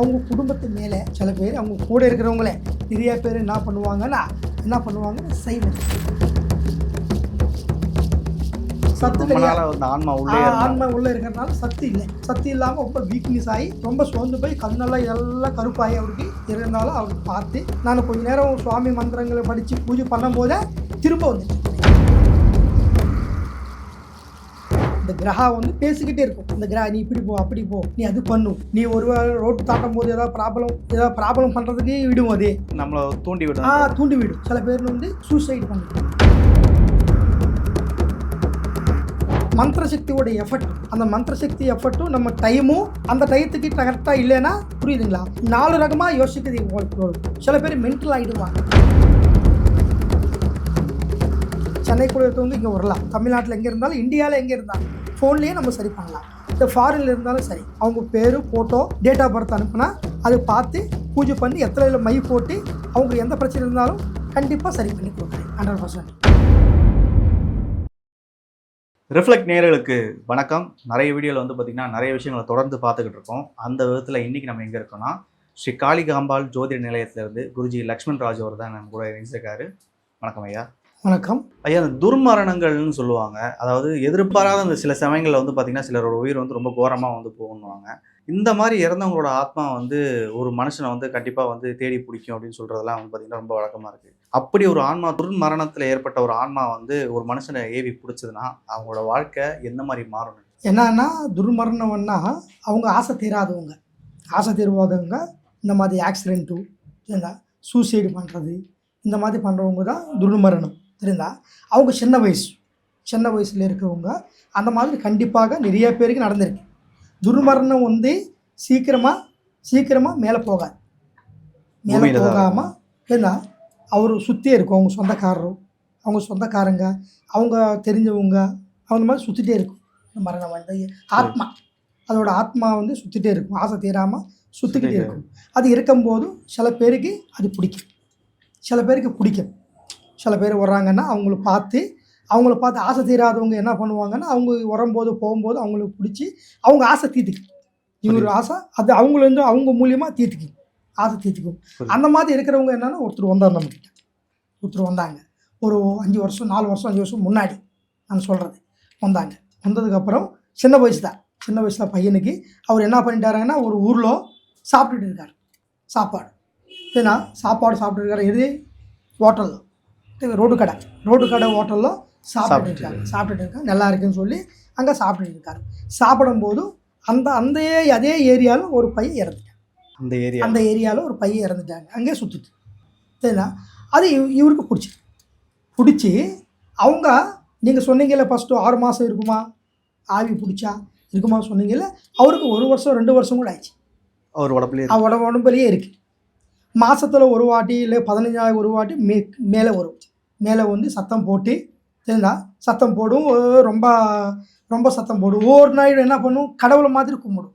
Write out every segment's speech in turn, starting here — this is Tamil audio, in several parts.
அவங்க குடும்பத்து மேலே சில பேர் அவங்க கூட இருக்கிறவங்களே நிறைய பேர் என்ன பண்ணுவாங்கன்னா என்ன பண்ணுவாங்க சைலண்ட் சத்து கிடையாது ஆன்மா உள்ளே ஆன்மா உள்ள இருக்கிறதுனால சத்து இல்லை. சத்து இல்லாமல் ரொம்ப வீக்னஸ் ஆகி ரொம்ப சோர்ந்து போய் கண்ணெல்லாம் இதெல்லாம் கருப்பாகி அவருக்கு இருந்தாலும் அவருக்கு பார்த்து நான் கொஞ்ச நேரம் சுவாமி மந்திரங்களை படித்து பூஜை பண்ணும்போதே திரும்ப வந்துட்டேன். இந்த கிரகா வந்து பேசிக்கிட்டே இருக்கும். இந்த கிரகா நீ இப்படி போ அப்படி போ நீ அது பண்ணு. நீ ஒரு ரோட்டு தாட்டும் போது ஏதாவது ப்ராப்ளம் ஏதாவது ப்ராப்ளம் பண்ணுறதுக்கு விடும் அது. நம்மள தூண்டி விடும். ஆ தூண்டி விடும். சில பேர் வந்து சூசைட் பண்ணுறாங்க மந்திர சக்தியோட எஃபர்ட் அந்த மந்திர சக்தி எஃபர்ட்டும் நம்ம டைமும் அந்த டயத்துக்கு கரெக்டாக இல்லைன்னா புரியுதுங்களா? நாலு ரகமாக யோசிக்கிறது சில பேர் மென்டல் ஆகிடுவாங்க சென்னைக்குள்ள இருந்து இங்கே வரலாம். தமிழ்நாட்டில் எங்கே இருந்தாலும் இந்தியாவில் எங்கே இருந்தாலும் ஃபோன்லேயே நம்ம சரி பண்ணலாம். இந்த ஃபாரின்ல இருந்தாலும் சரி அவங்க பேர் ஃபோட்டோ டேட் ஆஃப் பர்த் அனுப்புனா அதை பார்த்து பூஜை பண்ணி எத்தனை மை போட்டு அவங்களுக்கு எந்த பிரச்சனை இருந்தாலும் கண்டிப்பாக சரி பண்ணி கொடுக்குறேன். ஹண்ட்ரட் பர்சன்ட் ரிஃப்ளெக்ட் நேர்களுக்கு வணக்கம். நிறைய வீடியோவில் வந்து பார்த்திங்கன்னா நிறைய விஷயங்களை தொடர்ந்து பார்த்துக்கிட்டு இருக்கோம். அந்த விதத்தில் இன்றைக்கி நம்ம எங்கே இருக்கோம்னா ஸ்ரீ காளிகாம்பாள் ஜோதிட நிலையத்திலேருந்து குருஜி லக்ஷ்மண் ராஜ் அவர் தான் நம்ம கூட இணைஞ்சிருக்காரு. வணக்கம் ஐயா. வணக்கம். ஐயா அந்த துர்மரணங்கள்னு சொல்லுவாங்க. அதாவது எதிர்பாராத அந்த சில சமயங்களில் வந்து பார்த்திங்கன்னா சிலரோட உயிர் வந்து ரொம்ப கோரமாக வந்து போகணுவாங்க இந்த மாதிரி இறந்தவங்களோட ஆத்மா வந்து ஒரு மனுஷனை வந்து கண்டிப்பாக வந்து தேடி பிடிக்கும் அப்படின்னு சொல்கிறதெல்லாம் வந்து பார்த்திங்கன்னா ரொம்ப வழக்கமாக இருக்குது அப்படி ஒரு ஆன்மா துர்மரணத்தில் ஏற்பட்ட ஒரு ஆன்மா வந்து ஒரு மனுஷனை ஏவி பிடிச்சதுன்னா அவங்களோட வாழ்க்கை எந்த மாதிரி மாறும் என்னன்னா துர்மரணம்னா அவங்க ஆசை தீராதவங்க. ஆசை தீர்வாதவங்க இந்த மாதிரி ஆக்சிடென்ட்டு சரிங்களா சூசைடு பண்ணுறது இந்த மாதிரி பண்ணுறவங்க தான் துர்மரணம். சரிங்களா அவங்க சின்ன வயசு சின்ன வயசில் இருக்கிறவங்க அந்த மாதிரி கண்டிப்பாக நிறைய பேருக்கு நடந்திருக்கு. துர்மரணம் வந்து சீக்கிரமாக சீக்கிரமாக மேலே போகாது. மேலே போகாமல் ஏன்னா அவர் சுற்றியே இருக்கும். அவங்க சொந்தக்காரரும் அவங்க சொந்தக்காரங்க அவங்க தெரிஞ்சவங்க அந்த மாதிரி சுற்றிட்டே இருக்கும். இந்த மரணம் வந்து ஆத்மா. அதோட ஆத்மா வந்து சுற்றிட்டே இருக்கும். ஆசை தீராமல் சுற்றிக்கிட்டே இருக்கும். அது இருக்கும்போது சில பேருக்கு அது பிடிக்கும். சில பேருக்கு பிடிக்கும். சில பேர் வர்றாங்கன்னா அவங்கள பார்த்து அவங்கள பார்த்து ஆசை தீராதவங்க என்ன பண்ணுவாங்கன்னா அவங்க வரும்போது போகும்போது அவங்களுக்கு பிடிச்சி அவங்க ஆசை தீர்த்துக்கும். இவர் ஆசை அது அவங்கள வந்து அவங்க மூலியமாக தீர்த்துக்கும். ஆசை தீர்த்துக்கும். அந்த மாதிரி இருக்கிறவங்க என்னன்னா ஒருத்தர் வந்தார் நம்மக்கிட்ட ஒருத்தர் வந்தாங்க. ஒரு அஞ்சு வருஷம் நாலு வருஷம் அஞ்சு வருஷம் முன்னாடி நான் சொல்கிறது வந்தாங்க. வந்ததுக்கப்புறம் சின்ன வயசு தான். சின்ன வயசில் பையனுக்கு. அவர் என்ன பண்ணிட்டாருங்கன்னா ஒரு ஊரில் சாப்பிட்டுட்டு இருக்கார். சாப்பாடு. ஏன்னா சாப்பாடு சாப்பிட்டு இருக்காரு. எது? ஹோட்டலில். ரோடு கடை. ரோடு கடை ஹோட்டலில் சாப்பிட்டுட்டு சாப்பிட்டுட்டு இருக்காரு. சாப்பிட்டுட்டு இருக்காரு. நல்லா இருக்குன்னு சொல்லி அங்கே சாப்பிட்டுட்டு இருக்காரு. சாப்பிடும்போது அந்த அந்த அதே ஏரியாவில் ஒரு பையன் இறந்துட்டான். அந்த ஏரியா. அந்த ஏரியாவில் ஒரு பையன் இறந்துட்டாங்க. அங்கேயே சுற்றிட்டு சரிங்களா? அது இவ- இவருக்கு பிடிச்சி. பிடிச்சி அவங்க நீங்கள் சொன்னீங்கல்ல ஃபஸ்ட்டு ஆறு மாதம் இருக்குமா? ஆவி பிடிச்சா இருக்குமா சொன்னீங்கல்ல? அவருக்கு ஒரு வருஷம் ரெண்டு வருஷம் கூட ஆயிடுச்சு. அவர் உடம்புலேயே உடம்புலேயே இருக்குது மாதத்தில் ஒரு வாட்டி இல்லை பதினஞ்சாயிரம் ஒரு வாட்டி மே மேலே வரும். மேலே வந்து சத்தம் போட்டு சரிங்களா? சத்தம் போடும். ரொம்ப ரொம்ப சத்தம் போடும். ஒவ்வொரு நாள் என்ன பண்ணும்? கடவுளை மாதிரி கும்பிடும்.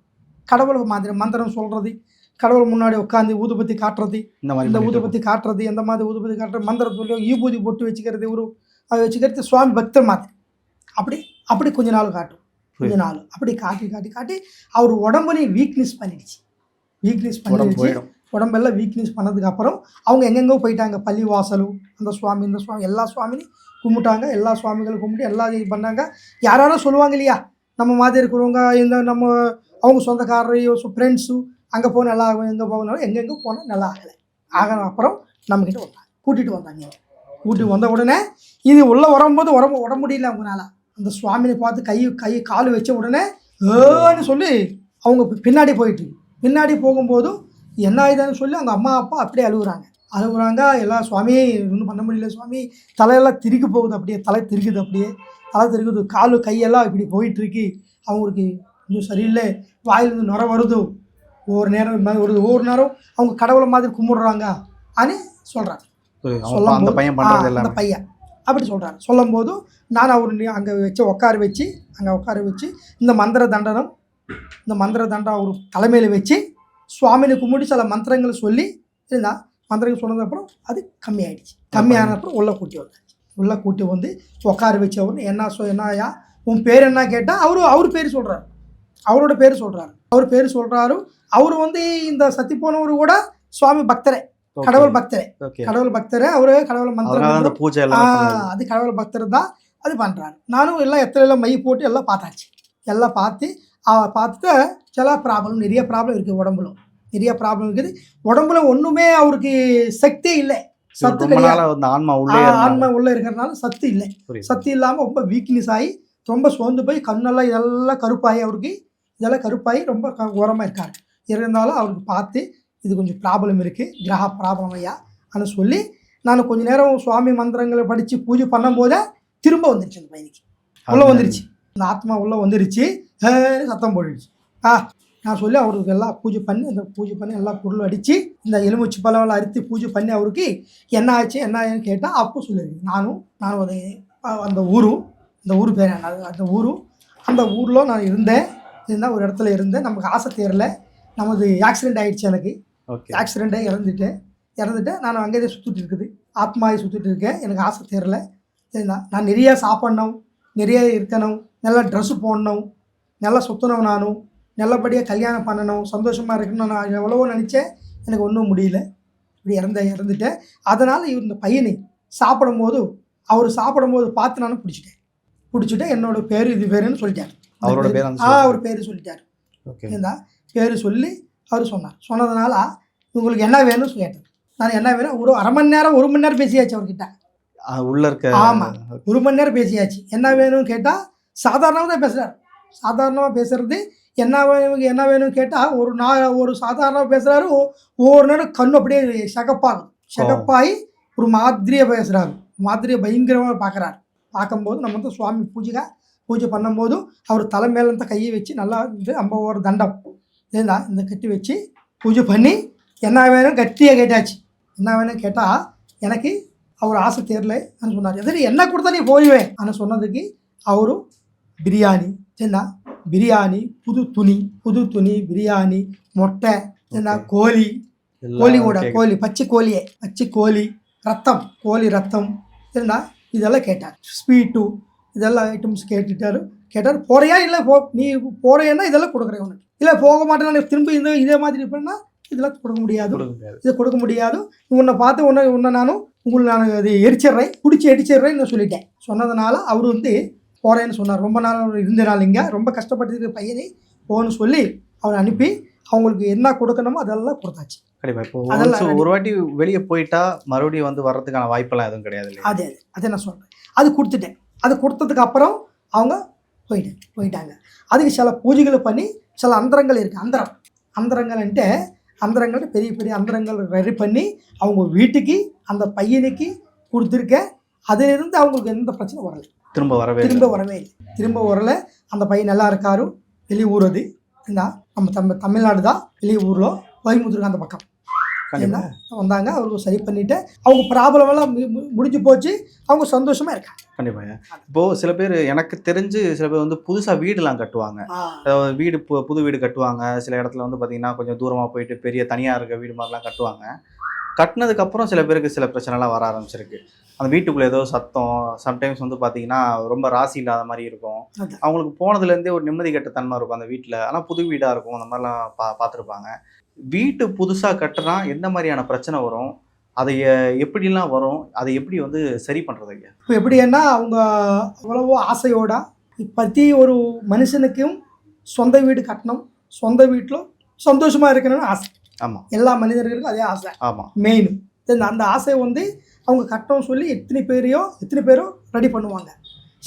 கடவுளை மாதிரி மந்திரம் சொல்கிறது கடவுள் முன்னாடி உட்காந்து ஊதுபத்தி காட்டுறது இந்த மாதிரி இந்த ஊதுபத்தி காட்டுறது எந்த மாதிரி ஊதுபத்தி காட்டுறது மந்திரம் சொல்லி ஈபூதி போட்டு வச்சுக்கிறது ஒரு அது வச்சுக்கிறது சுவாமி பக்தர் மாதிரி. அப்படி அப்படி கொஞ்ச நாள் காட்டும். கொஞ்ச நாள். அப்படி காட்டி காட்டி காட்டி அவர் உடம்புலையும் வீக்னஸ் பண்ணிடுச்சு. வீக்னஸ் பண்ணிடுச்சு. உடம்பெல்லாம் வீக்னஸ் பண்ணதுக்கு அப்புறம் அவங்க எங்கெங்கோ போயிட்டாங்க. பள்ளி வாசலும் அந்த சுவாமி இந்த சுவாமி எல்லா சுவாமியும் கும்பிட்டாங்க. எல்லா சுவாமிகளும் கும்பிட்டு எல்லா இது பண்ணாங்க. யாராலும் சொல்லுவாங்க இல்லையா? நம்ம மாதிரி இருக்கிறவங்க இந்த நம்ம அவங்க சொந்தக்காரரையோ ஃப்ரெண்ட்ஸு அங்கே போனால் நல்லா ஆகும் எங்கே போகணும் எங்கெங்கே போனால் நல்லா ஆகலை. ஆகின அப்புறம் நம்மக்கிட்ட வந்தாங்க கூட்டிகிட்டு வந்தாங்க கூட்டிட்டு வந்த உடனே இது உள்ளே வரும்போது உடம்பு உட முடியல அவங்களால. அந்த சுவாமியை பார்த்து கை கை கால் வச்ச உடனே ஏன்னு சொல்லி அவங்க பின்னாடி போயிட்டு பின்னாடி போகும்போதும் என்ன ஆயுதான்னு சொல்லி அவங்க அம்மா அப்பா அப்படியே அழுகுறாங்க. அழுகுறாங்க எல்லாம் சுவாமி ஒன்றும் பண்ண முடியல சுவாமி. தலையெல்லாம் திருகி போகுது அப்படியே தலை திருகுது அப்படியே. தலை திருகுது காலு கையெல்லாம் இப்படி போயிட்டு இருக்கு அவங்களுக்கு கொஞ்சம் சரியில்லை. வாயிலிருந்து நுர வருது. ஒவ்வொரு நேரம் வருது. ஒவ்வொரு நேரம் அவங்க கடவுளை மாதிரி கும்பிடுறாங்க. అని சொல்கிறாங்க அவன் அந்த பையன் அந்த பையன். அப்படி சொல்கிறாரு சொல்லும் போது நான் அவர் அங்கே வச்சு உட்கார வச்சு அங்கே உட்கார வச்சு இந்த மந்திர தண்டனம் இந்த மந்திர தண்டம் அவர் தலைமையில் வச்சு சுவாமினை கும்பிட்டு சில மந்திரங்களை சொல்லி இருந்தா மந்திரங்கள் சொன்னதுக்கப்புறம் அது கம்மியாயிடுச்சு. கம்மியானப்புறம் உள்ளே கூட்டி வந்தாச்சு. உள்ளே கூட்டி வந்து உட்கார வச்சவர் என்ன சொ என்னயா உன் பேர் என்ன கேட்டால் அவரு அவர் பேர் சொல்கிறாரு அவரோட பேர் சொல்கிறாரு அவர் பேர் சொல்கிறாரு அவர் வந்து இந்த சத்தி போனவர் கூட சுவாமி பக்தரே. கடவுள் பக்தரே. கடவுள் பக்தரே. அவரு கடவுள் மந்திரம் பூஜை. அது கடவுள் பக்தர் தான். அது பண்றாரு. நானும் எல்லாம் எத்தனை மை போட்டு எல்லாம் பார்த்தாச்சு. எல்லாம் பார்த்து அவ பார்த்துட்டு சில ப்ராப்ளம் நிறைய ப்ராப்ளம் இருக்குது உடம்புல. நிறைய ப்ராப்ளம் இருக்குது. உடம்புல ஒன்றுமே அவருக்கு சக்தி இல்லை. சத்து கிடையாது. ஆன்மா உள்ளே. ஆன்மா உள்ள இருக்கிறதுனால சத்து இல்லை. சத்து இல்லாமல் ரொம்ப வீக்னஸ் ஆகி ரொம்ப சோர்ந்து போய் கண்ணெல்லாம் இதெல்லாம் கருப்பாகி அவருக்கு இதெல்லாம் கருப்பாகி ரொம்ப க- ஓரமா இருக்காரு. இருந்தாலும் அவருக்கு பார்த்து இது கொஞ்சம் ப்ராப்ளம் இருக்குது கிரக ப்ராப்ளம் ஐயா அப்படின்னு சொல்லி நான் கொஞ்ச நேரம் சுவாமி மந்திரங்களை படித்து பூஜை பண்ணும்போதே திரும்ப வந்துருச்சு அந்த பையனுக்கு. உள்ளே வந்துருச்சு. அந்த ஆத்மா உள்ளே வந்துருச்சு. சத்தம் போட்டுடுச்சு. ஆ நான் சொல்லி அவருக்கு எல்லாம் பூஜை பண்ணி அந்த பூஜை பண்ணி எல்லா பொருளும் அடித்து இந்த எலுமிச்சு பழமெல்லாம் அரித்து பூஜை பண்ணி அவருக்கு என்ன ஆச்சு என்ன ஆச்சுன்னு கேட்டால் அப்போ சொல்லியிருக்கு நானும் நானும் அது அந்த ஊரும் அந்த ஊர் பேர் என்ன? அந்த ஊரும் அந்த ஊரில் நான் இருந்தேன். இருந்தால் ஒரு இடத்துல இருந்தேன். நமக்கு ஆசை தேரல. நமது ஆக்சிடென்ட் ஆயிடுச்சு எனக்கு. ஓகே ஆக்சிடெண்ட்டே இறந்துட்டேன். இறந்துட்டேன் நான் அங்கேயே சுற்றிட்டு இருக்குது. ஆத்மாவை சுற்றிட்டு இருக்கேன். எனக்கு ஆசை தேரல. சரிங்களா? நான் நிறைய சாப்பிட்ணும் நிறைய இருக்கணும். நல்லா ட்ரெஸ்ஸு போடணும். நல்லா சுற்றணும் நானும். நல்லபடியாக கல்யாணம் பண்ணணும். சந்தோஷமாக இருக்கணும் நான் எவ்வளவோ நினச்சேன். எனக்கு ஒன்றும் முடியல. இப்படி இறந்த இறந்துட்டேன். அதனால் இவர் இந்த பையனை சாப்பிடும் போது அவர் சாப்பிடும் போது பார்த்து நானும் பிடிச்சிட்டேன். பிடிச்சிட்டு என்னோட பேர் இது பேருன்னு சொல்லிட்டார். அவரோட பேரு- ஆ. அவர் பேர் சொல்லிட்டார். ஓகே. இருந்தா பேர் சொல்லி அவர் சொன்னார். சொன்னதுனால உங்களுக்கு என்ன வேணும்னு கேட்டார் நான் என்ன வேணும் ஒரு அரை மணி நேரம் ஒரு மணி நேரம் பேசியாச்சு அவர்கிட்ட. உள்ள இருக்க ஆமா. ஒரு மணி நேரம் பேசியாச்சு. என்ன வேணும்னு கேட்டால் சாதாரணமாக தான் பேசுகிறார் சாதாரணமாக பேசுகிறது என்ன வேணும் என்ன வேணும்னு கேட்டால் ஒரு நான் ஒரு சாதாரணமாக பேசுகிறாரு ஒவ்வொரு நேரம் கண்ணு அப்படியே சகப்பாகும் செகப்பாகி ஒரு மாதிரியாக பேசுகிறாரு மாதிரியை பயங்கரமாக பார்க்குறாரு பார்க்கும்போது நம்ம வந்து சுவாமி பூஜைக்கா பூஜை பண்ணும்போது அவர் தலை மேல கையை வச்சு நல்லா வந்து நம்ம ஒரு தண்டம். இருந்தா இந்த கட்டி வச்சு பூஜை பண்ணி என்ன வேணும் கட்டியாக கேட்டாச்சு. என்ன வேணும் கேட்டால் எனக்கு அவர் ஆசை தேரல சொன்னார். எதிரி என்ன கொடுத்தா நீ போய்வேன் ஆனால் சொன்னதுக்கு அவரும் பிரியாணி. சரிண்ணா பிரியாணி புது துணி புது துணி பிரியாணி மொட்டை Okay. கோழி கோழி கூட. கோழி பச்சை கோழியே பச்சை கோழி ரத்தம் கோழி ரத்தம் சரிண்ணா இதெல்லாம் கேட்டார் ஸ்வீட்டு இதெல்லாம் ஐட்டம்ஸ் கேட்டுட்டாரு கேட்டார் போறியா இல்லை போ நீ போறியன்னா இதெல்லாம் கொடுக்குறேன் உனக்கு இல்லை போக மாட்டேன்னா திரும்பி இந்த இதே மாதிரி இருப்பேன்னா இதெல்லாம் கொடுக்க முடியாது கொடுக்க முடியாது. இதை கொடுக்க முடியாது உன்னை பார்த்து உன்னை உன்னை நானும் உங்களை நான் அது எரிச்சிடுறேன் பிடிச்சி எரிச்சிடுறேன்னு சொல்லிட்டேன் சொன்னதுனால அவர் வந்து போகிறேன்னு சொன்னார். ரொம்ப நாள் இருந்தனால இங்கே. ரொம்ப கஷ்டப்பட்டு பையனை போன்னு சொல்லி அவர் அனுப்பி அவங்களுக்கு என்ன கொடுக்கணுமோ அதெல்லாம் கொடுத்தாச்சு. கண்டிப்பா. இப்போ. ஒரு வாட்டி வெளியே போயிட்டா மறுபடியும் வந்து வர்றதுக்கான வாய்ப்பெல்லாம் எதுவும் கிடையாது அதே அது. நான் சொல்கிறேன் அது கொடுத்துட்டேன். அது கொடுத்ததுக்கு அப்புறம் அவங்க போயிட்டேன் போயிட்டாங்க. அதுக்கு சில பூஜைகளை பண்ணி சில அந்தரங்கள் இருக்குது அந்தரம். அந்தரங்கள்ன்ட்டு அந்தரங்கள் பெரிய பெரிய அந்தரங்கள் ரெடி பண்ணி அவங்க வீட்டுக்கு அந்த பையனுக்கு கொடுத்துருக்கேன். அதிலிருந்து அவங்களுக்கு எந்த பிரச்சனை வரல. திரும்ப வரவே. திரும்ப வரவே இல்லை. திரும்ப வரல. அந்த பையன் நல்லா இருக்காரு. வெளி ஊர் அது என்ன நம்ம தம் தமிழ்நாடு தான் வெளி ஊரில் கோயம்புத்தூருக்கு அந்த பக்கம். என்ன வந்தாங்க. அவருக்கு சரி பண்ணிட்டு அவங்க ப்ராப்ளம் எல்லாம் முடிஞ்சு போச்சு. அவங்க சந்தோஷமா இருக்காங்க. கண்டிப்பாங்க இப்போ சில பேர் எனக்கு தெரிஞ்சு சில பேர் வந்து புதுசா வீடுலாம் கட்டுவாங்க. வீடு புது வீடு கட்டுவாங்க. சில இடத்துல வந்து பார்த்தீங்கன்னா கொஞ்சம் தூரமாக போயிட்டு பெரிய தனியாக இருக்க வீடு மாதிரிலாம் கட்டுவாங்க. கட்டினதுக்கு அப்புறம் சில பேருக்கு சில பிரச்சனைலாம் வர ஆரம்பிச்சிருக்கு. அந்த வீட்டுக்குள்ள ஏதோ சத்தம் சம்டைம்ஸ் வந்து பார்த்தீங்கன்னா ரொம்ப ராசி இல்லாத மாதிரி இருக்கும். அவங்களுக்கு போனதுலேருந்தே ஒரு நிம்மதி கட்ட தன்மை இருக்கும் அந்த வீட்டில் ஆனால் புது வீடாக இருக்கும் அந்த மாதிரிலாம் பா பார்த்துருப்பாங்க வீட்டு புதுசாக கட்டுனா எந்த மாதிரியான பிரச்சனை வரும்? அதை எப்படிலாம் வரும்? அதை எப்படி வந்து சரி பண்ணுறது ஐயா? இப்போ எப்படின்னா அவங்க அவ்வளவோ ஆசையோட பற்றி ஒரு மனுஷனுக்கும் சொந்த வீடு கட்டணும் சொந்த வீட்டில் சந்தோஷமா இருக்கணும்னு ஆசை. ஆமாம் எல்லா மனிதர்களுக்கும் அதே ஆசை. ஆமாம் மெயின் அந்த ஆசையை வந்து அவங்க கட்டணும் சொல்லி எத்தனை பேரையோ எத்தனை பேரும் ரெடி பண்ணுவாங்க.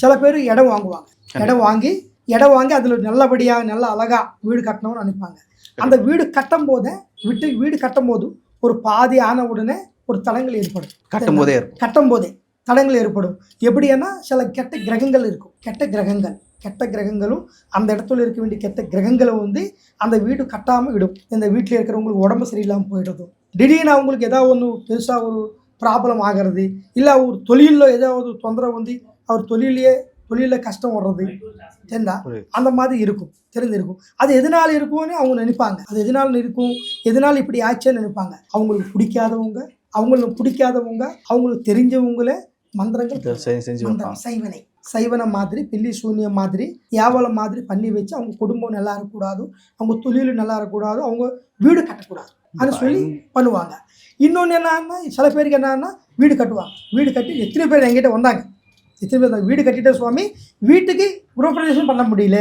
சில பேர் இடம் வாங்குவாங்க. இடம் வாங்கி இடம் வாங்கி அதில் நல்லபடியாக நல்ல அழகா வீடு கட்டணும்னு நினைப்பாங்க. அந்த வீடு கட்டும் போதே விட்டு வீடு கட்டும் போது ஒரு பாதி ஆன உடனே ஒரு தடங்கள் ஏற்படும். கட்டும் போதே கட்டும் போதே தடங்கள் ஏற்படும். எப்படின்னா சில கெட்ட கிரகங்கள் இருக்கும். கெட்ட கிரகங்கள். கெட்ட கிரகங்களும் அந்த இடத்துல இருக்க வேண்டிய கெட்ட கிரகங்களை வந்து அந்த வீடு கட்டாமல் விடும். இந்த வீட்டில் இருக்கிறவங்களுக்கு உடம்பு சரியில்லாமல் போயிடுறதும் திடீர்னு அவங்களுக்கு ஏதாவது ஒன்று பெருசாக ஒரு ப்ராப்ளம் ஆகிறது இல்லை ஒரு தொழிலில் ஏதாவது தொந்தரவு வந்து அவர் தொழிலையே தொழிலில் கஷ்டம் வர்றது தெரிந்தா. அந்த மாதிரி இருக்கும் தெரிஞ்சிருக்கும். அது எதனால இருக்கும்னு அவங்க நினைப்பாங்க. அது எதனால இருக்கும் எதனால இப்படி ஆச்சுன்னு நினைப்பாங்க. அவங்களுக்கு பிடிக்காதவங்க அவங்களுக்கு பிடிக்காதவங்க அவங்களுக்கு தெரிஞ்சவங்களே மந்திரங்கள் செய்வனை. சைவன மாதிரி பில்லி சூன்யம் மாதிரி ஏவலம் மாதிரி பண்ணி வச்சு அவங்க குடும்பம் நல்லா இருக்கக்கூடாது அவங்க தொழில் நல்லா இருக்கக்கூடாது அவங்க வீடு கட்டக்கூடாது. அது சொல்லி பண்ணுவாங்க. இன்னொன்று என்னன்னா சில பேருக்கு என்னன்னா வீடு கட்டுவாங்க. வீடு கட்டி எத்தனை பேர் என்கிட்ட வந்தாங்க? எத்தனை பேர்? வீடு கட்டிட்ட சுவாமி வீட்டுக்கு குரூப்ரேஷன் பண்ண முடியல.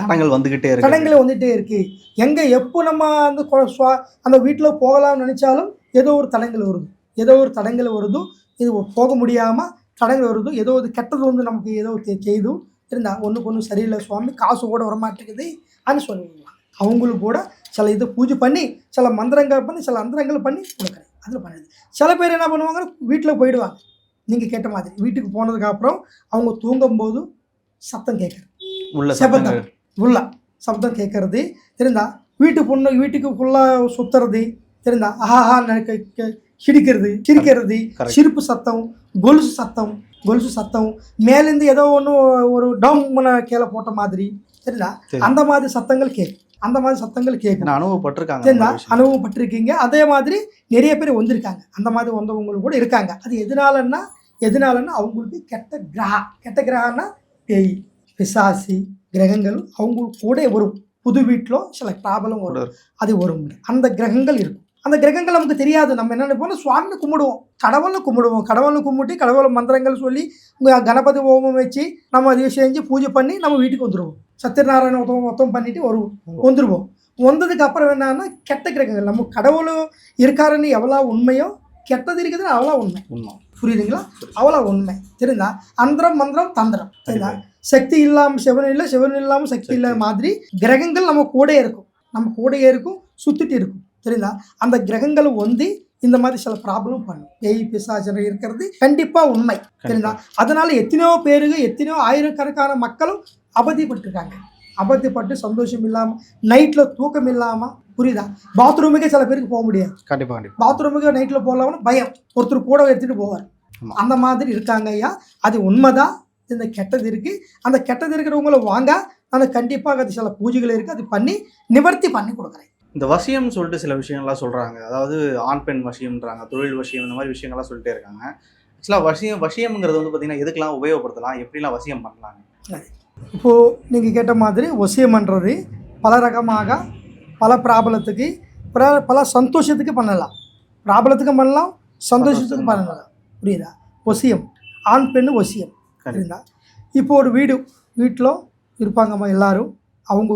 தடங்கள் வந்துகிட்டே இருக்கு. தடங்கள் வந்துட்டே இருக்கு. எங்க எப்போ நம்ம அந்த அந்த வீட்டில் போகலாம்னு நினைச்சாலும் ஏதோ ஒரு தடங்கள் வருது. ஏதோ ஒரு தடங்கள் வருது. இது போக முடியாம தடங்கள் வருது. ஏதோ ஒரு கெட்டது வந்து நமக்கு ஏதோ செய்து இருந்தா ஒன்றுக்கு ஒன்று சரியில்லை சுவாமி காசு கூட வரமாட்டேங்குது அப்படின்னு சொல்லுவாங்க அவங்களுக்கு கூட சில இது பூஜை பண்ணி சில மந்திரங்கள் பண்ணி சில அந்தரங்கள் பண்ணி கொடுக்குறேன். அதில் பண்ணுது. சில பேர் என்ன பண்ணுவாங்க வீட்டில் போயிடுவாங்க. நீங்கள் கேட்ட மாதிரி. வீட்டுக்கு போனதுக்கு அப்புறம் அவங்க தூங்கும்போது சத்தம் கேட்குறது. உள்ள சத்தங்கள் உள்ள சப்தம் கேட்கறது. தெரிந்தா வீட்டு பொண்ணு வீட்டுக்கு ஃபுல்லாக சுத்துறது. தெரிந்தா ஆஹா சிரிக்கிறது சிரிக்கிறது. சிரிப்பு சத்தம். கொலுசு சத்தம் கொலுசு சத்தம். மேலேருந்து ஏதோ ஒன்று ஒரு டவுன் கீழே போட்ட மாதிரி. தெரியுதா? சரி. அந்த மாதிரி சத்தங்கள் கேட்கும் அந்த மாதிரி சத்தங்கள் கேட்கும் அனுபவப்பட்டிருக்காங்க சரிங்களா. அனுபவப்பட்டிருக்கீங்க. அதே மாதிரி நிறைய பேர் வந்திருக்காங்க. அந்த மாதிரி வந்தவங்களும் கூட இருக்காங்க. அது எதனாலன்னா எதனாலன்னா அவங்களுக்கு கெட்ட கிரகா கெட்ட கிரகம்னா பேய் பிசாசி கிரகங்களும் அவங்களுக்கு கூட வரும் புது வீட்டில் சில ப்ராப்ளம் வரும். அது வரும். அந்த கிரகங்கள் இருக்கும். அந்த கிரகங்கள் நமக்கு தெரியாது. நம்ம என்ன நினைப்போம் சுவாமின்னு கும்பிடுவோம். கடவுள்னு கும்பிடுவோம். கடவுள்னு கும்பிட்டு கடவுள் மந்திரங்கள் சொல்லி உங்க கணபதி ஹோமம் வச்சு நம்ம அதை செஞ்சு பூஜை பண்ணி நம்ம வீட்டுக்கு வந்துடுவோம் சத்யநாராயண உத்தமம் மொத்தம் பண்ணிட்டு வருவோம் வந்துடுவோம் வந்ததுக்கு அப்புறம் என்னன்னா கெட்ட கிரகங்கள். நம்ம கடவுள் இருக்காருன்னு எவ்வளோ உண்மையோ கெட்டது இருக்குதுன்னு அவ்வளோ உண்மை. உண்மை. புரியுதுங்களா? அவ்வளோ உண்மை. சரிங்களா அந்தரம் மந்திரம் தந்திரம். சரிங்களா சக்தி இல்லாமல் சிவன் இல்லை சிவன் இல்லாமல் சக்தி இல்லாத மாதிரி கிரகங்கள் நம்ம கூட இருக்கும். நம்ம கூடயே இருக்கும் சுத்திட்டு இருக்கும். சரிங்களா? அந்த கிரகங்கள் வந்து இந்த மாதிரி சில ப்ராப்ளம் பண்ணும். பேய் பிசாசனம் இருக்கிறது கண்டிப்பா உண்மை. சரிங்களா? அதனால எத்தனையோ பேருக்கு எத்தனையோ ஆயிரக்கணக்கான மக்களும் அவதிப்பட்டிருக்காங்க அவதிப்பட்டு சந்தோஷம் இல்லாம நைட்ல தூக்கம் இல்லாம புரியுதா? பாத்ரூமுக்கே சில பேருக்கு போக முடியாது. கண்டிப்பா கண்டிப்பா. பாத்ரூமுக்கு நைட்டில் போகலாம்னு பயம். ஒருத்தர் கூட எடுத்துகிட்டு போவார். அந்த மாதிரி இருக்காங்க ஐயா. அது உண்மைதான். இந்த கெட்டது இருக்கு. அந்த கெட்டது இருக்கிறவங்கள வாங்க. அந்த கண்டிப்பாக அது சில பூஜைகள் இருக்கு. அது பண்ணி நிவர்த்தி பண்ணி கொடுக்குறேன். இந்த வசியம் சொல்லிட்டு சில விஷயங்கள்லாம் சொல்றாங்க. அதாவது ஆண் பெண் வசியம்ன்றாங்க தொழில் வசியம் இந்த மாதிரி விஷயங்கள்லாம் சொல்லிட்டே இருக்காங்க. ஆக்சுவலாக வசியம் வசியம்ங்கிறது வந்து பார்த்தீங்கன்னா எதுக்கெல்லாம் உபயோகப்படுத்தலாம் எப்படிலாம் வசியம் பண்ணலாம் இப்போ நீங்க கேட்ட மாதிரி ஒசியம்ன்றது பல ரகமாக பல பிராபலத்துக்கு பல பல சந்தோஷத்துக்கு பண்ணலாம். பிராபலத்துக்கும் பண்ணலாம் சந்தோஷத்துக்கும் பண்ணலாம். புரியுதா? ஒசியம் ஆண் பெண்ணு ஒசியம் சரிங்களா இப்போ ஒரு வீடு வீட்டில் இருப்பாங்கம்மா எல்லாரும். அவங்க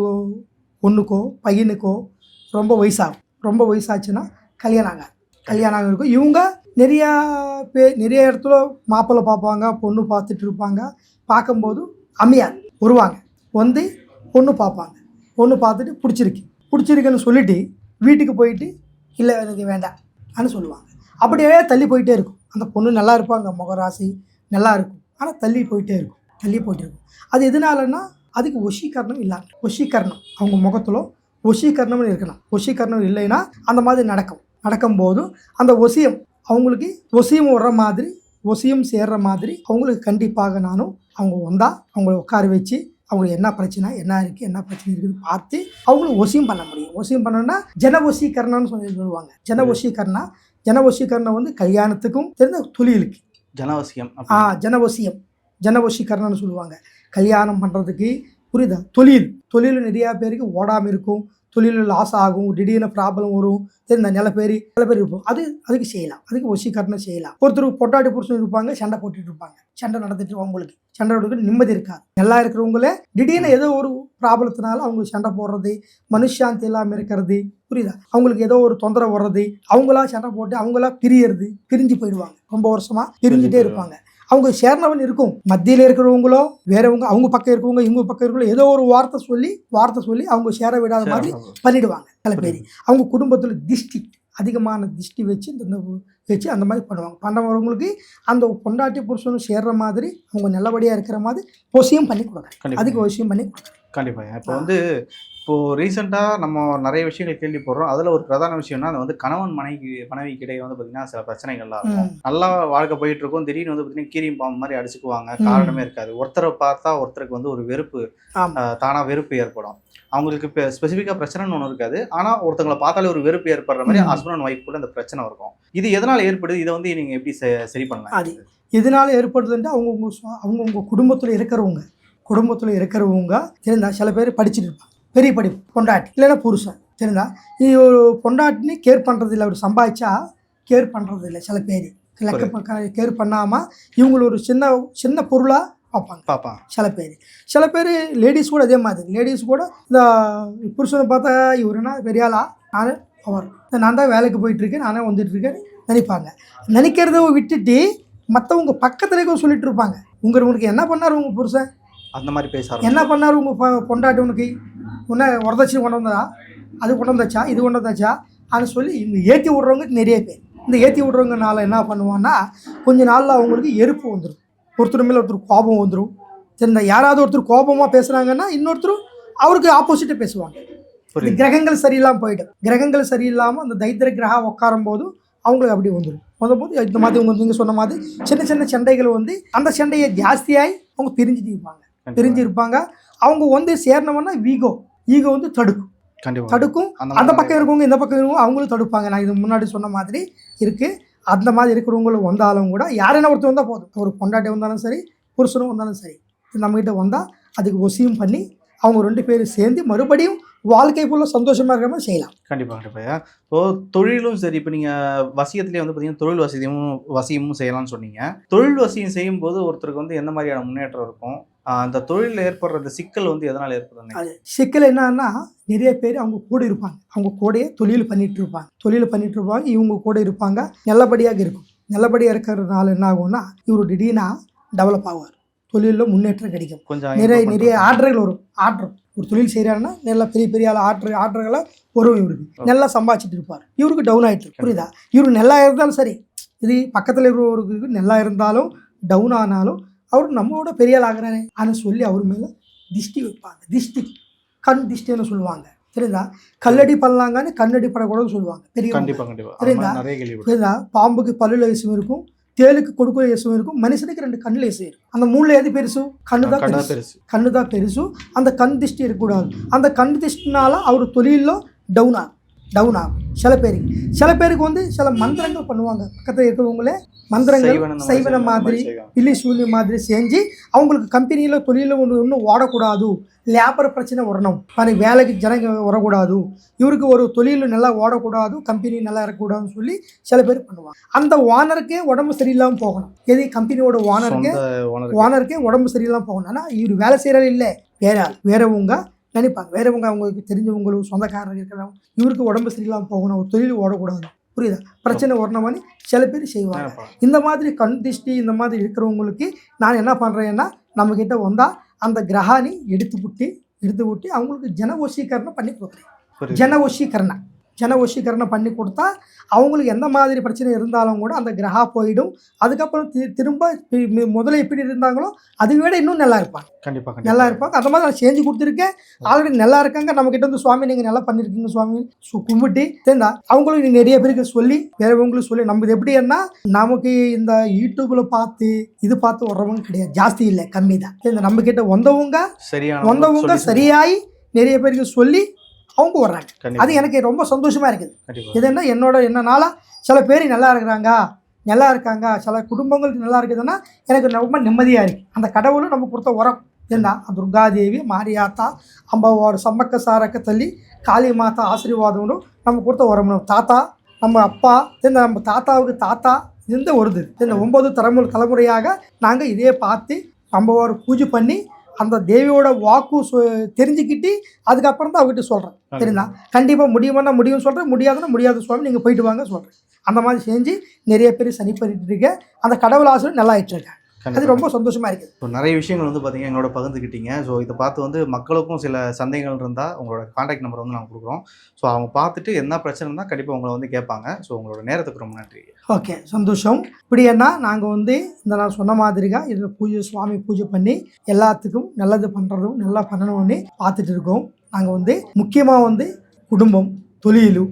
பொண்ணுக்கோ பையனுக்கோ ரொம்ப வயசாகும். ரொம்ப வயசாச்சுன்னா கல்யாணம் ஆகாது. கல்யாணம் ஆக இருக்கும் இவங்க நிறையா பே நிறைய இடத்துல மாப்பிள்ளை பார்ப்பாங்க பொண்ணு பார்த்துட்டு இருப்பாங்க. பார்க்கும்போது அம்மையார் வருவாங்க. வந்து பொண்ணு பார்ப்பாங்க. பொண்ணு பார்த்துட்டு பிடிச்சிருக்கு. பிடிச்சிருக்குன்னு சொல்லிட்டு வீட்டுக்கு போயிட்டு இல்லை எனக்கு வேண்டாம் அப்படின்னு சொல்லுவாங்க. அப்படியே தள்ளி போயிட்டே இருக்கும். அந்த பொண்ணு நல்லா இருப்பாங்க முகராசி நல்லா இருக்கும். ஆனால் தள்ளி போயிட்டே இருக்கும். தள்ளி போயிட்டே இருக்கும். அது எதனாலன்னா அதுக்கு ஒஷீகரணம் இல்லாமல் ஒஷீகரணம். அவங்க முகத்தில் வசீகரணம்னு இருக்கணும் வசீகரணம் இல்லைன்னா அந்த மாதிரி நடக்கும். நடக்கும்போது அந்த ஒசியம் அவங்களுக்கு ஒசியம் வர்ற மாதிரி ஒசியம் சேர்ற மாதிரி அவங்களுக்கு கண்டிப்பாக நானும் அவங்க வந்தா அவங்கள உட்கார வச்சு அவங்களுக்கு என்ன பிரச்சனை என்ன இருக்குது என்ன பிரச்சனை இருக்குது பார்த்து அவங்களுக்கு ஒசியம் பண்ண முடியும். ஒசியம் பண்ணணும்னா ஜன வசீகரணம்னு சொல்லி சொல்லுவாங்க. ஜன வசீகரணா ஜன வசீகரணம் வந்து கல்யாணத்துக்கும் தெரிந்த தொழிலுக்கு. ஜனவசியம் ஆ ஜனவசியம் ஜனவசீகரணம்னு சொல்லுவாங்க. கல்யாணம் பண்ணுறதுக்கு புரியுதா? தொழில். தொழில் நிறையா பேருக்கு ஓடாமல் இருக்கும். தொழில் லாஸ் ஆகும். திடீர்னு ப்ராப்ளம் வரும். தெரிந்த நில பேர் நில பேர் இருப்போம். அது அதுக்கு செய்யலாம். அதுக்கு வசீகரணம் செய்யலாம். ஒருத்தர் பொட்டாட்டி புருஷன் இருப்பாங்க சண்டை போட்டுட்டு இருப்பாங்க. சண்டை நடந்துட்டு அவங்களுக்கு சண்டை போட்டுட்டு நிம்மதி இருக்காது. நல்லா இருக்கிறவங்களே திடீர்னு ஏதோ ஒரு ப்ராப்ளத்தினால அவங்க சண்டை போடுறது மனுஷாந்தி இல்லாமல் இருக்கிறது. புரியுதா? அவங்களுக்கு ஏதோ ஒரு தொந்தரவு வர்றது. அவங்களா சண்டை போட்டு அவங்களா பிரியறது பிரிஞ்சு போயிடுவாங்க. ரொம்ப வருஷமா பிரிஞ்சுட்டே இருப்பாங்க. அவங்க சேர்ந்தவன் இருக்கும். மத்தியில் இருக்கிறவங்களோ வேறவங்க அவங்க பக்கம் இருக்கவங்க இவங்க பக்கம் இருக்கவங்களோ ஏதோ ஒரு வார்த்தை சொல்லி வார்த்தை சொல்லி அவங்க சேர விடாத மாதிரி பண்ணிடுவாங்க. சில பேர். அவங்க குடும்பத்தில் திஷ்டி அதிகமான திஷ்டி வச்சு இந்த வச்சு அந்த மாதிரி பண்ணுவாங்க. பண்ணவங்களுக்கு அந்த பொண்டாட்டி புருஷனும் சேர்ற மாதிரி அவங்க நல்லபடியாக இருக்கிற மாதிரி வசியம் பண்ணி கொடுக்குறேன் அதுக்கு வசியம் பண்ணி கொடுக்குறேன் கண்டிப்பாக இப்போ வந்து இப்போ ரீசெண்டாக நம்ம நிறைய விஷயங்கள் கேள்விப்படுறோம் அதில் ஒரு பிரதான விஷயம்னா அது வந்து கணவன் மனைவி மனைவிக்கு இடையே வந்து பார்த்தீங்கன்னா சில பிரச்சனைகள்லாம் இருக்கும். நல்லா வாழ்க்கை போயிட்டு இருக்கும் திடீர்னு வந்து பார்த்தீங்கன்னா கீரியும் பாம்பு மாதிரி அடிச்சுக்குவாங்க. காரணமே இருக்காது. ஒருத்தரை பார்த்தா ஒருத்தருக்கு வந்து ஒரு வெறுப்பு ஆமாம் ஆஹ், தானா வெறுப்பு ஏற்படும். அவங்களுக்கு இப்போ ஸ்பெசிஃபிக்காக பிரச்சனைன்னு ஒன்று இருக்காது. ஆனால் ஒருத்தங்களை பார்த்தாலே ஒரு வெறுப்பு ஏற்படுற மாதிரி. ஹஸ்பண்ட் அண்ட் ஒய்ஃப் கூட அந்த பிரச்சனை இருக்கும். இது எதனால் ஏற்படுது? இதை வந்து நீங்கள் எப்படி சரி பண்ணலாம்? அது எதனால ஏற்படுதுன்ட்டு அவங்கவுங்க அவங்கவுங்க குடும்பத்தில் இருக்கிறவங்க. குடும்பத்தில் இருக்கிறவங்க தெரிந்தா சில பேர் படிச்சுட்டு இருப்பாங்க. பெரிய படிப்பு பொண்டாட்டி இல்லைன்னா புருஷன் தெரிந்தா? இது ஒரு பொண்டாட்டினி கேர் பண்ணுறது இல்லை அவர் சம்பாதிச்சா கேர் பண்ணுறது இல்லை சில பேர். லெக்க கேர் பண்ணாமல் இவங்களை ஒரு சின்ன சின்ன பொருளாக பார்ப்பாங்க. பாப்பா சில பேர். சில பேர் லேடிஸ் கூட அதே மாதிரி. லேடிஸ் கூட இந்த புருஷனை பார்த்தா இவருனா பெரிய ஆளா? நானே அவர். நான் தான் வேலைக்கு போயிட்டு இருக்கேன் நானே வந்துட்டு இருக்கேன் நினைப்பாங்க. நினைக்கிறத விட்டுட்டு மற்றவங்க பக்கத்துல இருக்க சொல்லிட்டு இருப்பாங்க. உங்க உனக்கு என்ன பண்ணார் உங்க புருஷன்? அந்த மாதிரி பேச என்ன பண்ணார் உங்க பொ- பொண்டாட்டி உனக்கு? உன்ன உரதட்சி கொண்டு வந்தா அது கொண்டு வந்தாச்சா? இது கொண்டு வந்தாச்சா? அது சொல்லி இவங்க ஏற்றி விட்றவங்க நிறைய பேர். இந்த ஏற்றி விட்றவங்கனால என்ன பண்ணுவான்னா கொஞ்ச நாளில் அவங்களுக்கு எருப்பு வந்துடும் ஒருத்தர் மேலே ஒருத்தர் கோபம் வந்துடும் சரி யாராவது ஒருத்தர் கோபமாக பேசுகிறாங்கன்னா இன்னொருத்தரும் அவருக்கு ஆப்போசிட்டாக பேசுவாங்க. இந்த கிரகங்கள் சரியில்லாமல் போயிடும். கிரகங்கள் சரியில்லாமல் அந்த தைத்திர கிரகம் உட்காரும் போது அவங்களுக்கு அப்படி வந்துடும் வந்தபோது இந்த மாதிரி உங்க நீங்கள் சொன்ன மாதிரி சின்ன சின்ன சண்டைகள் வந்து அந்த சண்டையை ஜாஸ்தியாகி அவங்க பிரிஞ்சுட்டு இருப்பாங்க. பிரிஞ்சு இருப்பாங்க அவங்க வந்து சேரணும்னா வீகோ ஈகோ வந்து தடுக்கும். தடுக்கும். அந்த பக்கம் இருக்கவங்க இந்த பக்கம் இருக்கவங்க அவங்களும் தடுப்பாங்க. நான் இது முன்னாடி சொன்ன மாதிரி இருக்கு. அந்த மாதிரி இருக்கிறவங்களும் வந்தாலும் கூட யாருன்னா ஒருத்தர் வந்தால் போதும். ஒரு பொண்டாட்டி வந்தாலும் சரி புருஷனும் வந்தாலும் சரி. நம்மகிட்ட வந்தால் அதுக்கு ஒசியும் பண்ணி அவங்க ரெண்டு பேரும் சேர்ந்து மறுபடியும் வாழ்க்கை ஃபுல்லாக சந்தோஷமாக இருக்கிற மாதிரி செய்யலாம். கண்டிப்பா கண்டிப்பா இப்போ தொழிலும் சரி இப்போ நீங்க வசியத்திலே வந்து பாத்தீங்கன்னா தொழில் வசியமும் வசியமும் செய்யலாம்னு சொன்னீங்க. தொழில் வசியம் செய்யும் போது ஒருத்தருக்கு வந்து எந்த மாதிரியான முன்னேற்றம் இருக்கும்? அந்த தொழிலில் ஏற்படுற சிக்கல் வந்து எதனால ஏற்படுதுன்னு அது சிக்கல் என்னன்னா நிறைய பேர் அவங்க கூட இருப்பாங்க. அவங்க கூடயே தொழில் பண்ணிட்டு இருப்பாங்க. தொழில் பண்ணிட்டு இருப்பாங்க இவங்க கூட இருப்பாங்க. நல்லபடியாக இருக்கும். நல்லபடியாக இருக்கிறதுனால என்ன ஆகும்னா இவர் திடீர்னா டெவலப் ஆவார். தொழிலில் முன்னேற்றம் கிடைக்கும். கொஞ்சம் நிறைய நிறைய. ஆர்டர்கள் வரும். ஆர்டர். ஒரு தொழில் செய்கிறாருன்னா நல்ல பெரிய பெரிய ஆள் ஆர்டர் ஆர்டர்களை வரும் இவருக்கு. நல்லா சம்பாதிச்சிட்டு இருப்பார். இவருக்கு டவுன் இருக்கு. புரியுதா? இவரு நல்லா இருந்தாலும் சரி. இது பக்கத்தில் இருக்கிறவருக்கு நல்லா இருந்தாலும் டவுன் ஆனாலும் அவர் நம்மளோட பெரிய ஆகிறானே ஆனால் சொல்லி அவர் மேலே திஷ்டி வைப்பாங்க. திஷ்டி. கண் திஷ்டின்னு சொல்லுவாங்க. தெரியுதா? கல்லடி பண்ணலாங்கன்னு கண்ணடி படக்கூடாதுன்னு சொல்லுவாங்க. பெரிய தெரியுதா? பாம்புக்கு பல்லுல ஏசும் இருக்கும் தேலுக்கு கொடுக்குற ஏசும் இருக்கும் மனுஷனுக்கு ரெண்டு கண்ணில் ஏசும் இருக்கும். அந்த மூணுல எது பெருசு? கண்ணு தான் பெருசு. கண்ணு தான் பெருசு. அந்த கண் திஷ்டி இருக்கக்கூடாது. அந்த கண் திஷ்டினால அவர் தொழிலில் டவுன் ஆகும். டவுன் ஆகும் சில பேருக்கு. சில பேருக்கு வந்து சில மந்திரங்கள் பண்ணுவாங்க. பக்கத்தில் இருக்கிறவங்களே மந்திரங்கள் செய்வன மாதிரி. பில்லி சூழ்நிலை மாதிரி செஞ்சு அவங்களுக்கு கம்பெனியில் தொழிலில் ஒன்று ஒன்றும் ஓடக்கூடாது. லேபர் பிரச்சனை வரணும். பாரு வேலைக்கு ஜனங்க வரக்கூடாது. இவருக்கு ஒரு தொழில் நல்லா ஓடக்கூடாது கம்பெனி நல்லா இருக்கக்கூடாதுன்னு சொல்லி சில பேர் பண்ணுவாங்க. அந்த ஓனருக்கே உடம்பு சரியில்லாமல் போகணும். எது? கம்பெனியோட ஓனருக்கே ஓனருக்கே உடம்பு சரியில்லாம போகணும் ஆனால் இவர் வேலை செய்கிறாரு இல்லை? வேற வேறவங்க நினைப்பாங்க. வேறவங்க அவங்களுக்கு தெரிஞ்சவங்களும் சொந்தக்காரங்க இருக்கிறவங்க இவருக்கு உடம்பு சரியில்லாமல் போகணும் ஒரு தொழில் ஓடக்கூடாது. புரியுதா? பிரச்சனை வரணுமான்னு சில பேர் செய்வாங்க. இந்த மாதிரி கண் திஷ்டி இந்த மாதிரி இருக்கிறவங்களுக்கு நான் என்ன பண்ணுறேன்னா நம்மக்கிட்ட வந்தால் அந்த கிரகாணி எடுத்து விட்டு எடுத்து விட்டு அவங்களுக்கு ஜன வசீகரணம் பண்ணி கொடுக்குறேன். ஜன வசீகரணம். ஜன வசீகரணம் பண்ணி கொடுத்தா அவங்களுக்கு எந்த மாதிரி பிரச்சனை இருந்தாலும் கூட அந்த கிரகா போயிடும். அதுக்கப்புறம் தி- திரும்ப முதல்ல எப்படி இருந்தாங்களோ அதை விட இன்னும் நல்லா இருப்பாங்க. கண்டிப்பா நல்லா இருப்பாங்க. அந்த மாதிரி நான் செஞ்சு கொடுத்துருக்கேன். ஆல்ரெடி நல்லா இருக்காங்க. நம்ம கிட்ட வந்து சுவாமி நீங்கள் நல்லா பண்ணியிருக்கீங்க சுவாமி. சு- கும்பிட்டு சரிங்களா அவங்களுக்கு நிறைய பேருக்கு சொல்லி வேறவங்களுக்கு சொல்லி நம்ம இது எப்படின்னா நமக்கு இந்த யூடியூப்ல பார்த்து இது பார்த்து வர்றவங்க கிடையாது. ஜாஸ்தி இல்லை கம்மி தான்? நம்ம கிட்ட வந்தவங்க சரியான வந்தவங்க சரியாய் நிறைய பேருக்கு சொல்லி அவங்க வர்றாங்க. அது எனக்கு ரொம்ப சந்தோஷமாக இருக்குது. இது என்ன? என்னோட என்னனால சில பேர் நல்லா இருக்கிறாங்க நல்லா இருக்காங்க சில குடும்பங்களுக்கு நல்லா இருக்குதுன்னா எனக்கு ரொம்ப நிம்மதியாக இருக்குது அந்த கடவுளும் நம்ம கொடுத்த உரம். என்ன துர்காதேவி மாரியாத்தா ಅಂಬವಾರು ಸಮ್ಮಕ್ಕ சாரக்க தள்ளி காளி ಮಾತಾ ಆಶೀರ್ವಾದ நம்ம கொடுத்த உரம். தாத்தா நம்ம அப்பா ನಮ್ಮ நம்ம தாத்தாவுக்கு ನಮ್ಮ ತಾತಾவுக்கு தாத்தா இருந்து வருது இந்த ஒம்பது தலைமுறை தலைமுறையாக நாங்கள் இதே பார்த்து அம்பவார் பூஜை பண்ணி அந்த தேவியோட வாக்கு சொ- தெரிஞ்சுக்கிட்டு அதுக்கப்புறம் தான் அவகிட்ட சொல்கிறேன் சரிங்களா? கண்டிப்பாக முடியுமானா முடியும்னு சொல்கிறேன் முடியாதுன்னா முடியாது சுவாமி நீங்கள் போயிட்டு வாங்க சொல்கிறேன் அந்த மாதிரி செஞ்சு நிறைய பேர் சனி பண்ணிட்டு இருக்கேன் அந்த கடவுள் ஆசிரியர் நல்லா ஆயிட்டு இருக்கேன் அது. ரொம்ப சந்தோஷமா இருக்குது. இப்போ நிறைய விஷயங்கள் வந்து பார்த்தீங்கன்னா என்னோட பகிர்ந்துக்கிட்டீங்க ஸோ இதை பார்த்து வந்து மக்களுக்கும் சில சந்தேகங்கள் இருந்தால் உங்களோட காண்டாக்ட் நம்பர் வந்து நாங்கள் கொடுக்குறோம். ஸோ அவங்க பார்த்துட்டு என்ன பிரச்சனை இருந்தால் கண்டிப்பாக உங்களை வந்து கேட்பாங்க. ஸோ உங்களோட நேரத்துக்கு ரொம்ப நன்றி. ஓகே சந்தோஷம். இப்படி என்ன நாங்கள் வந்து இந்த நான் சொன்ன மாதிரிగా இதில் பூஜை சுவாமி பூஜை பண்ணி எல்லாத்துக்கும் நல்லது பண்ணுறதும் நல்லா பண்ணணும்னு பார்த்துட்டு இருக்கோம். நாங்கள் வந்து முக்கியமாக வந்து குடும்பம் தொழில்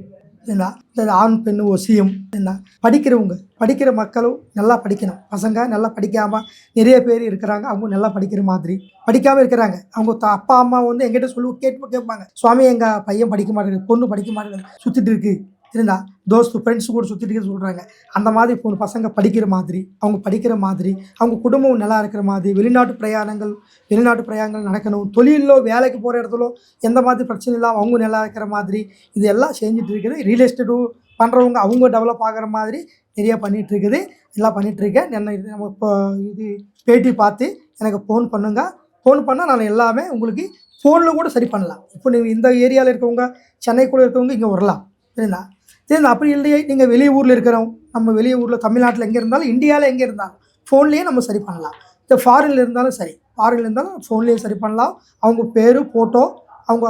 என்ன? இந்த ஆண் பெண் ஒசியம் என்ன? படிக்கிறவங்க படிக்கிற மக்களும் நல்லா படிக்கணும். பசங்க நல்லா படிக்காமல் நிறைய பேர் இருக்கிறாங்க. அவங்க நல்லா படிக்கிற மாதிரி. படிக்காமல் இருக்கிறாங்க. அவங்க த- அப்பா அம்மா வந்து எங்கிட்ட சொல்லு கேட்டு கேட்பாங்க. சுவாமி எங்கள் பையன் படிக்க மாட்டேங்குது பொண்ணு படிக்க மாட்டேங்குது சுற்றிட்டு இருக்குது இருந்தால் தோஸ்து ஃப்ரெண்ட்ஸ் கூட சுற்றிட்டு சொல்கிறாங்க அந்த மாதிரி இப்போ பசங்க படிக்கிற மாதிரி அவங்க படிக்கிற மாதிரி அவங்க குடும்பம் நல்லா இருக்கிற மாதிரி வெளிநாட்டு பிரயாணங்கள் வெளிநாட்டு பிரயாணங்கள் நடக்கணும் தொழிலோ வேலைக்கு போகிற இடத்துல எந்த மாதிரி பிரச்சனை இல்லாமல் அவங்க நல்லா இருக்கிற மாதிரி இது எல்லாம் செஞ்சுட்டு இருக்குது. ரியல் எஸ்டேட்டும் பண்ணுறவங்க அவங்க டெவலப் ஆகிற மாதிரி நிறைய பண்ணிகிட்டு இருக்குது. எல்லாம் பண்ணிகிட்ருக்கேன் என்ன இது நம்ம இப்போ இது பேட்டி பார்த்து எனக்கு ஃபோன் பண்ணுங்க. ஃபோன் பண்ணால் நான் எல்லாமே உங்களுக்கு ஃபோனில் கூட சரி பண்ணலாம். இப்போ நீங்கள் இந்த ஏரியாவில் இருக்கவங்க சென்னைக்குள்ளே இருக்கவங்க இங்கே வரலாம். சரிங்களா? சரிங்களா அப்படி இல்லையே நீங்கள் வெளிய ஊரில் இருக்கிறோம் நம்ம வெளிய ஊரில் தமிழ்நாட்டில் எங்கே இருந்தாலும் இந்தியாவில் எங்கே இருந்தாலும் ஃபோன்லேயே நம்ம சரி பண்ணலாம். இந்த ஃபாரின்ல இருந்தாலும் சரி ஃபாரின்ல இருந்தாலும் ஃபோன்லேயே சரி பண்ணலாம். அவங்க பேர் ஃபோட்டோ அவங்க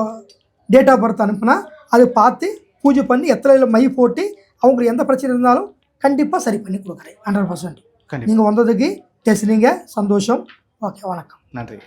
டேட் ஆஃப் பர்த் அனுப்புனா அதை பார்த்து பூஜை பண்ணி எத்தனை மை போட்டு அவங்களுக்கு எந்த பிரச்சனை இருந்தாலும் கண்டிப்பாக சரி பண்ணி கொடுக்குறேன். ஹண்ட்ரட் பர்சன்ட் நீங்கள் வந்ததுக்கு பேசுனீங்க சந்தோஷம். ஓகே வணக்கம். நன்றி.